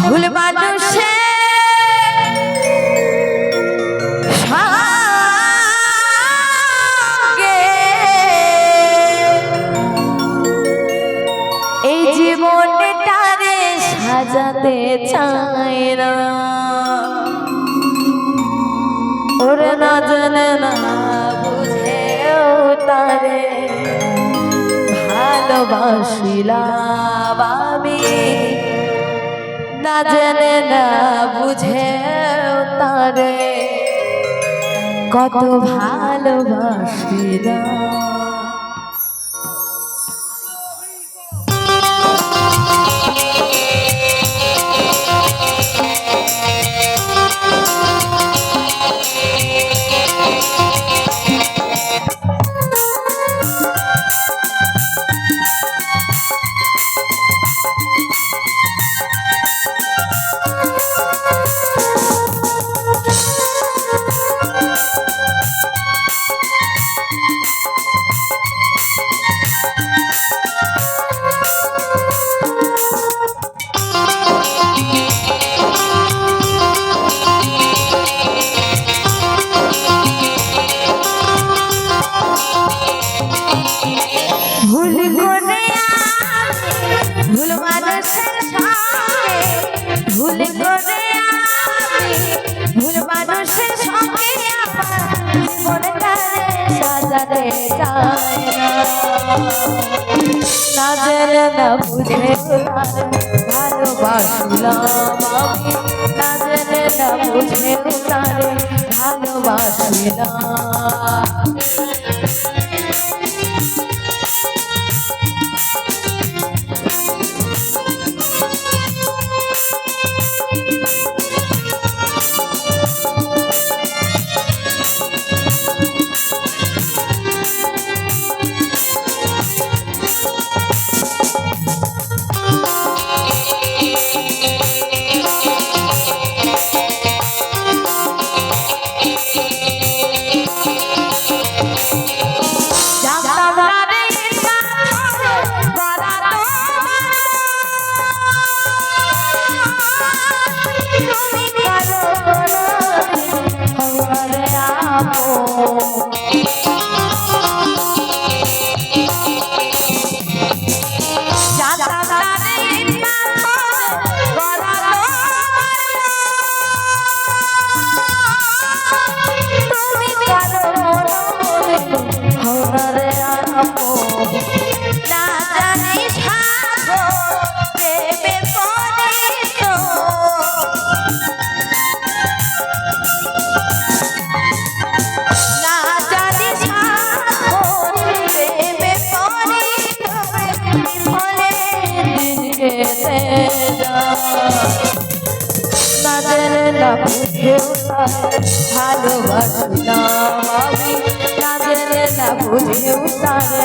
ভুল মানুষে এই জীবনটারে সাজাতে চাই না। ওরে না জানে না বুঝেও তারে ভালোবাসিলাম আমি। না জেনে না বুঝে তারে। কত ভালোবাসি না। যেতে চায় না জেনে না বুঝে ভালোবাসলাম। আমি না বুঝেও ভালোবাসলাম আমি। না জেনে না বুঝেও তারে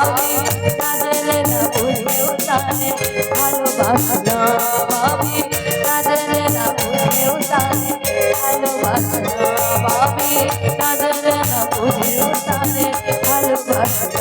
ভালোবাসলাম আমি না জেনে না বুঝেও তারে ভালোবাসলাম আমি না জেনে না বুঝেও তারে ভালোবাসলাম